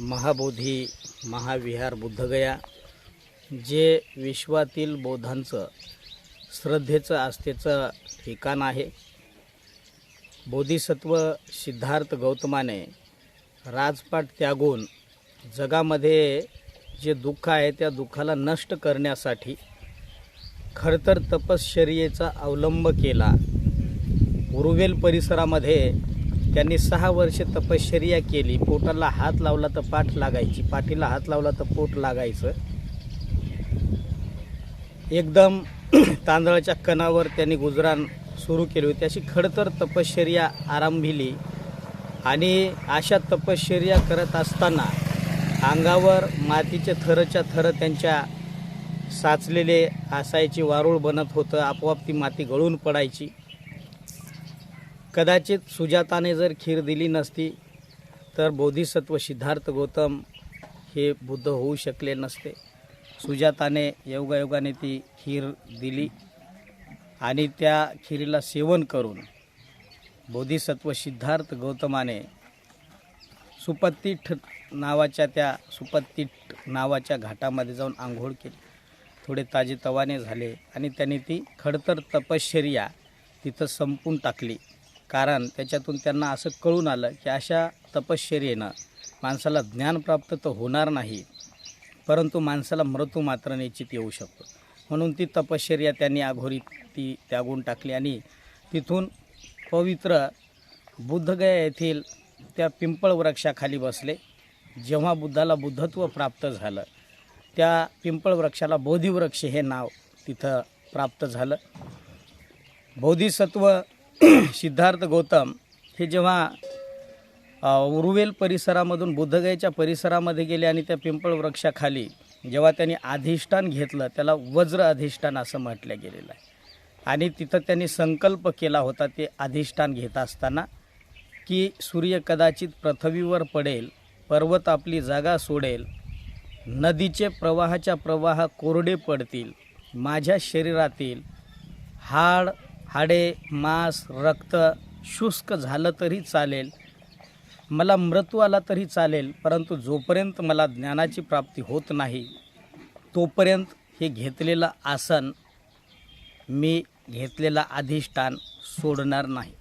महाबोधी महाविहार बुद्धगया जे विश्वातील बौद्धांचं श्रद्धेचं आस्थेचं ठिकाण आहे. बोधिसत्व सिद्धार्थ गौतमाने राजपाट त्यागून जगामध्ये जे दुःख आहे त्या दुःखाला नष्ट करण्यासाठी खरंतर तपश्चर्येचा अवलंब केला. उरुवेल परिसरामध्ये त्यांनी सहा वर्षे तपश्चर्या केली. पोटाला हात लावला तर पाठ लागायची. पाठीला हात लावला तर पोट लागायचं. एकदम तांदळाच्या कणावर त्यांनी गुजराण सुरू केली होती. अशी खडतर तपश्चर्या आरंभिली. आणि अशा तपश्चर्या करत असताना अंगावर मातीचे थरच्या थर त्यांच्या साचलेले असायची. वारूळ बनत होतं. आपोआप ती माती गळून पडायची. कदाचित सुजाताने जर खीर दिली नसती तर बोधिसत्व सिद्धार्थ गौतम हे बुद्ध होऊ शकले नसते. सुजाताने योगायोगाने ती खीर दिली आणि त्या खिरीला सेवन करून बोधिसत्व सिद्धार्थ गौतमाने सुपत्तीठ नावाच्या त्या सुपत्तीठ नावाच्या घाटामध्ये जाऊन आंघोळ केली. थोडे ताजे तवाने झाले आणि त्यांनी ती खडतर तपश्चर्या तिथं संपून टाकली. कारण त्याच्यातून त्यांना असं कळून आलं की अशा तपश्चर्येनं माणसाला ज्ञान प्राप्त तर होणार नाही परंतु माणसाला मृत्यू मात्र निश्चित येऊ शकतो. म्हणून ती तपश्चर्या त्यांनी अघोरी ती त्यागून टाकली आणि तिथून पवित्र बुद्धगया येथील त्या पिंपळ वृक्षाखाली बसले. जेव्हा बुद्धाला बुद्धत्व प्राप्त झालं त्या पिंपळ वृक्षाला बोधिवृक्ष हे नाव तिथं प्राप्त झालं. बोधिसत्व सिद्धार्थ गौतम हे जेव्हा उरुवेल परिसरामधून बुद्धगयेच्या परिसरामध्ये गेले आणि त्या पिंपळ वृक्षाखाली जेव्हा त्यांनी अधिष्ठान घेतलं त्याला वज्र अधिष्ठान असं म्हटलं गेलेलं आहे. आणि तिथं त्यांनी संकल्प केला होता ते अधिष्ठान घेत असताना की सूर्य कदाचित पृथ्वीवर पडेल पर्वत आपली जागा सोडेल नदीचे प्रवाहाच्या प्रवाह कोरडे पडतील माझ्या शरीरातील हाड हाडे मांस रक्त शुष्क झालं तरी चालेल. मला मृत्यू आला तरी चालेल परंतु जोपर्यंत मला ज्ञानाची प्राप्ती होत नाही तोपर्यंत हे घेतलेलं आसन मी घेतलेलं अधिष्ठान सोडणार नाही.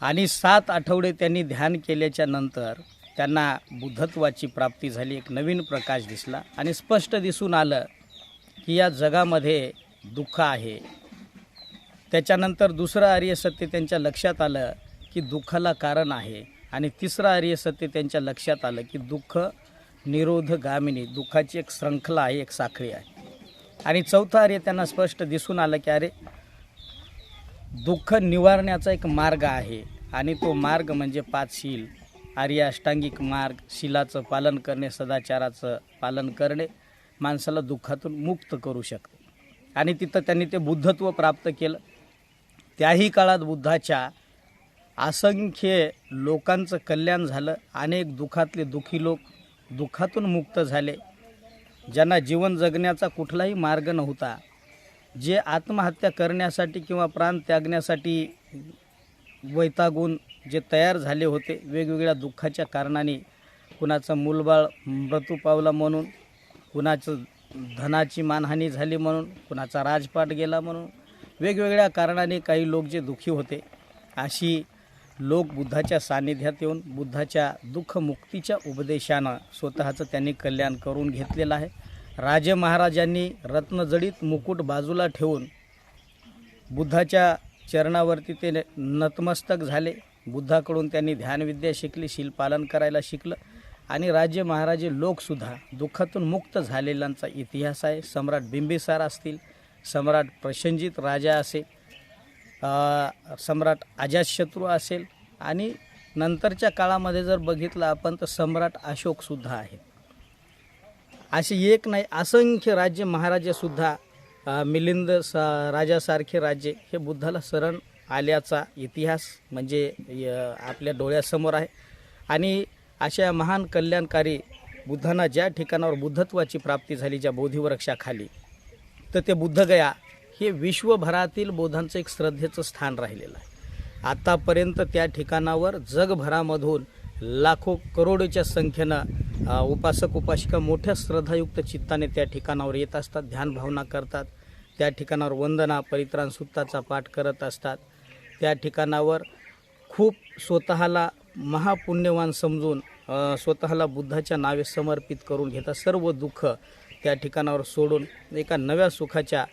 आणि सात आठवडे त्यांनी ध्यान केल्याच्यानंतर त्यांना बुद्धत्वाची प्राप्ती झाली एक नवीन प्रकाश दिसला. आणि स्पष्ट दिसून आलं की या जगामध्ये दुःख आहे. त्याच्यानंतर दुसरं आर्य सत्य त्यांच्या लक्षात आलं की दुःखाला कारण आहे. आणि तिसरं आर्य सत्य त्यांच्या लक्षात आलं की दुःख निरोधगामिनी दुःखाची एक श्रृंखला आहे एक साखळी आहे. आणि चौथं आर्य त्यांना स्पष्ट दिसून आलं की अरे दुःख निवारण्याचा एक मार्ग आहे. आणि तो मार्ग म्हणजे पाच शील आर्य अष्टांगिक मार्ग शिलाचं पालन करणे सदाचाराचं पालन करणे माणसाला दुःखातून मुक्त करू शकते. आणि तिथं त्यांनी ते बुद्धत्व प्राप्त केलं. त्याही काळात बुद्धाच्या असंख्य लोकांचं कल्याण झालं. अनेक दुःखातले दुःखी लोक दुःखातून मुक्त झाले. ज्यांना जीवन जगण्याचा कुठलाही मार्ग नव्हता. जे आत्महत्या करण्यासाठी किंवा प्राण त्यागण्यासाठी वैतागून जे तयार झाले होते वेगवेगळ्या दुःखाच्या कारणाने कुणाचं मूलबाळ मृत्यू पावला म्हणून कुणाचं धनाची मानहानी झाली म्हणून कुणाचा राजपाट गेला म्हणून वेगवेगळ्या कारणाने काही लोक जे दुःखी होते अशी लोक बुद्धाच्या सान्निध्यात येऊन बुद्धाच्या दुःखमुक्तीच्या उपदेशानं स्वतःचं त्यांनी कल्याण करून घेतलेलं आहे. राजे महाराजांनी रत्नजडीत मुकुट बाजूला ठेवून बुद्धाच्या चरणावरती ते नतमस्तक झाले. बुद्धाकडून त्यांनी ध्यानविद्या शिकली शिलपालन करायला शिकलं आणि राज्य महाराजे लोकसुद्धा दुःखातून मुक्त झालेल्यांचा इतिहास आहे. सम्राट बिंबिसार असतील सम्राट प्रशंजित राजा असेल सम्राट अजातशत्रू असेल आणि नंतरच्या काळामध्ये जर बघितलं आपण तर सम्राट अशोकसुद्धा आहे. असे एक नाही असंख्य राज्य महाराजेसुद्धा मिलिंद सा राजासारखे राज्य हे बुद्धाला शरण आल्याचा इतिहास म्हणजे य, आपल्या डोळ्यासमोर आहे. आणि अशा महान कल्याणकारी बुद्धांना ज्या ठिकाणावर बुद्धत्वाची प्राप्ती झाली ज्या बोधिवृक्षाखाली तर ते बुद्धगया हे विश्वभरातील बौद्धांचं एक श्रद्धेचं स्थान राहिलेलं आहे. आतापर्यंत त्या ठिकाणावर जगभरामधून लाखो करोडोच्या संख्येनं उपासक उपासिका मोठ्या श्रद्धायुक्त चित्ताने त्या ठिकाणावर येत असतात ध्यानभावना करतात. त्या ठिकाणावर वंदना परित्राण सुत्ताचा पाठ करत असतात. त्या ठिकाणावर खूप स्वतःला महापुण्यवान समजून स्वतःला बुद्धाच्या नावे समर्पित करून घेतात. सर्व दुःख त्या ठिकाणावर सोडून एका नव्या सुखाच्या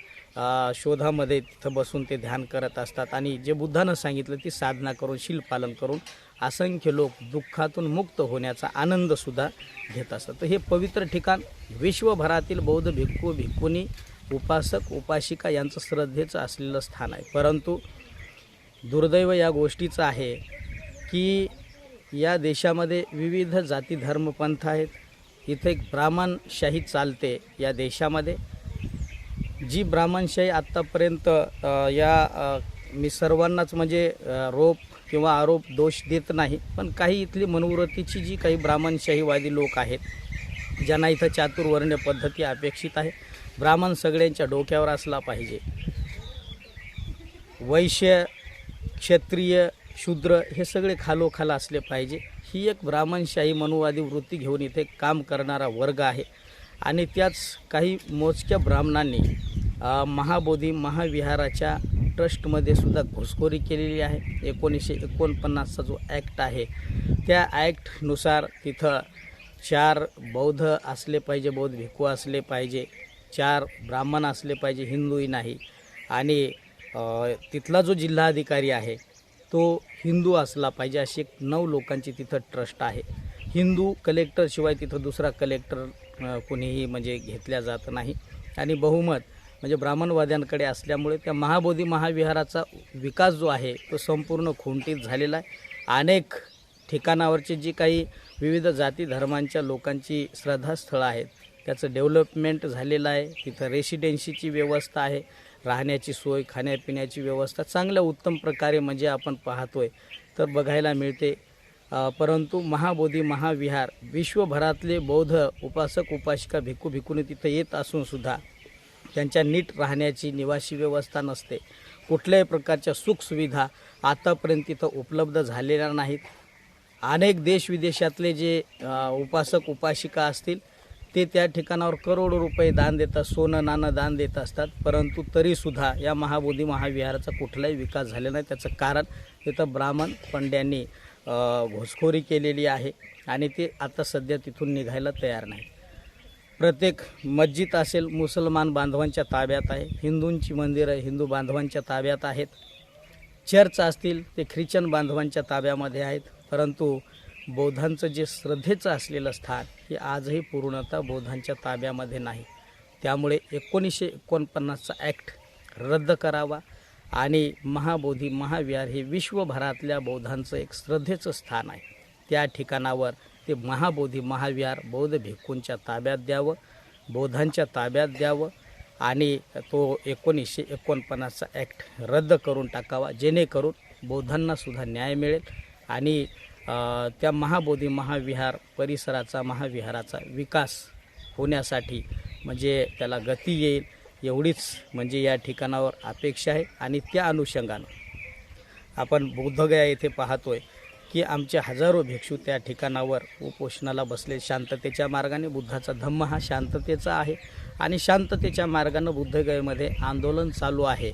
शोधामध्ये तिथं बसून ते ध्यान करत असतात. आणि जे बुद्धानं सांगितलं ती साधना करून शील पालन करून असंख्य लोक दुःखातून मुक्त होण्याचा आनंदसुद्धा घेत असतात. तर हे पवित्र ठिकाण विश्वभरातील बौद्ध भिक्खू भिक्खुनी उपासक उपासिका यांचं श्रद्धेचं असलेलं स्थान आहे. परंतु दुर्दैव या गोष्टीचं आहे की या देशामध्ये विविध जाती धर्म पंथ आहेत. इथे एक ब्राह्मणशाही चालते या देशामध्ये. जी ब्राह्मणशाही आत्तापर्यंत या मी सर्वांनाच म्हणजे रोप किंवा आरोप दोष देत नाही. पण काही इथली मनोवृत्तीची जी काही ब्राह्मणशाहीवादी लोक आहेत ज्यांना इथं चातुर्वर्ण्य पद्धती अपेक्षित आहे ब्राह्मण सगळ्यांच्या डोक्यावर असला पाहिजे. वैश्य क्षत्रिय शूद्र हे सगळे खालोखाल असले पाहिजे. ही एक ब्राह्मणशाही मनुवादी वृत्ती घेऊन इथे काम करणारा वर्ग आहे. आणि त्याच काही मोजक्या ब्राह्मणांनी महाबोधी महाविहाराच्या ट्रस्टमध्ये सुद्धा घुसखोरी केलेली आहे. एकोणीसशे एकोणपन्नासचा जो ॲक्ट आहे त्या ॲक्टनुसार तिथं चार बौद्ध असले पाहिजे बौद्ध भिक्खू असले पाहिजे चार ब्राह्मण असले पाहिजे हिंदूही नाही. आणि तिथला जो जिल्हाधिकारी आहे तो हिंदू असला पाहिजे अशी एक नऊ लोकांची तिथं ट्रस्ट आहे. हिंदू कलेक्टरशिवाय तिथं दुसरा कलेक्टर कुणीही कोणीही म्हणजे घेतल्या जात नाही. आणि बहुमत म्हणजे ब्राह्मणवाद्यांकडे असल्यामुळे त्या महाबोधी महाविहाराचा विकास जो आहे तो संपूर्ण खुंटीत झालेला आहे. अनेक ठिकाणावरची जी काही विविध जाती धर्मांच्या लोकांची श्रद्धास्थळं आहेत त्याचं डेव्हलपमेंट झालेलं आहे. तिथं रेसिडेन्सीची व्यवस्था आहे. राहण्याची सोय खाण्यापिण्याची व्यवस्था चांगल्या उत्तम प्रकारे म्हणजे आपण पाहतोय तर बघायला मिळते. परंतु महाबोधी महाविहार विश्वभरातले बौद्ध उपासक उपासिका भिक्खू भिक्खूने तिथं येत असूनसुद्धा त्यांच्या नीट राहण्याची निवासी व्यवस्था नसते. कुठल्याही प्रकारच्या सुखसुविधा आतापर्यंत तिथं उपलब्ध झालेल्या नाहीत. अनेक देश विदेशातले जे उपासक उपासिका असतील ते त्या ठिकाणावर करोडो रुपये दान देतात सोनं नाणं दान देत असतात. परंतु तरीसुद्धा या महाबोधी महाविहाराचा कुठलाही विकास झालेला नाही. त्याचं कारण तिथं ब्राह्मण पंड्यांनी घुसखोरी केलेली आहे आणि ते आता सध्या तिथून निघायला तयार नाही प्रत्येक मस्जिद असेल मुसलमान बांधवांच्या ताब्यात आहे. हिंदूंची मंदिरं हिंदू बांधवांच्या ताब्यात आहेत. चर्च असतील ते ख्रिश्चन बांधवांच्या ताब्यामध्ये आहेत. परंतु बौद्धांचं जे श्रद्धेचं असलेलं स्थान हे आजही पूर्णतः बौद्धांच्या ताब्यामध्ये नाही. त्यामुळे एकोणीसशे एकोणपन्नासचा ॲक्ट रद्द करावा आणि महाबोधी महाविहार हे विश्वभरातल्या बौद्धांचं एक श्रद्धेचं स्थान आहे. त्या ठिकाणावर ते महाबोधी महाविहार बौद्ध भिक्खूंच्या ताब्यात द्यावं बौद्धांच्या ताब्यात द्यावं आणि तो एकोणीसशे एकोणपन्नासचा ॲक्ट रद्द करून टाकावा जेणेकरून बौद्धांनासुद्धा न्याय मिळेल आणि त्या महाबोधी महाविहार परिसराचा महाविहाराचा विकास होण्यासाठी म्हणजे त्याला गती येईल एवढीच म्हणजे या ठिकाणावर अपेक्षा आहे आणि त्या अनुषंगानं आपण बुद्धगया येथे पाहतोय की आमचे हजारो भिक्षू त्या ठिकाणावर उपोषणाला बसले. शांततेच्या मार्गाने बुद्धाचा धम्म हा शांततेचा आहे आणि शांततेच्या मार्गानं बुद्धगयेमध्ये आंदोलन चालू आहे.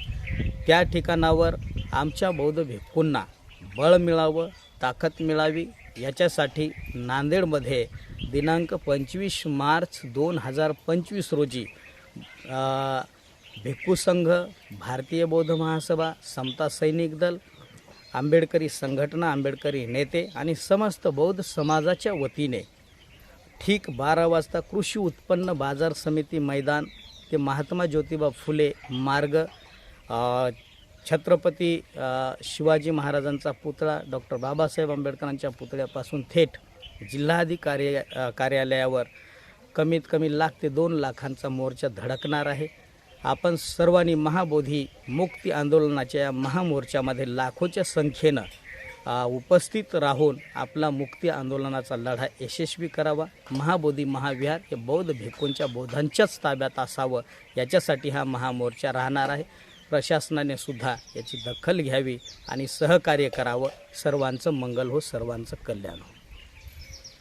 त्या ठिकाणावर आमच्या बौद्ध भिक्खूंना बळ मिळावं ताकद मिळावी याच्यासाठी नांदेडमध्ये दिनांक पंचवीस मार्च दोन हजार पंचवीस रोजी भिक्खू संघ भारतीय बौद्ध महासभा समता सैनिक दल आंबेडकरी संघटना आंबेडकरी नेते आणि समस्त बौद्ध समाजाच्या वतीने ठीक बारा वाजता कृषी उत्पन्न बाजार समिती मैदान ते महात्मा ज्योतिबा फुले मार्ग छत्रपती शिवाजी महाराजांचा पुतळा डॉक्टर बाबासाहेब आंबेडकरांच्या पुतळ्यापासून थेट जिल्हाधिकारी कार्यालयावर कमीत कमी लाख ते दोन लाखांचा मोर्चा धडकणार आहे. आपण सर्वांनी महाबोधी मुक्ती आंदोलनाच्या या महामोर्चामध्ये लाखोच्या संख्येनं उपस्थित राहून आपला मुक्ती आंदोलनाचा लढा यशस्वी करावा. महाबोधी महाविहार हे बौद्ध भिक्खूंच्या बौद्धांच्याच ताब्यात असावं याच्यासाठी हा महामोर्चा राहणार आहे. प्रशासनाने सुद्धा याची दखल घ्यावी आणि सहकार्य करावं. सर्वांचं मंगल हो सर्वांचं कल्याण हो.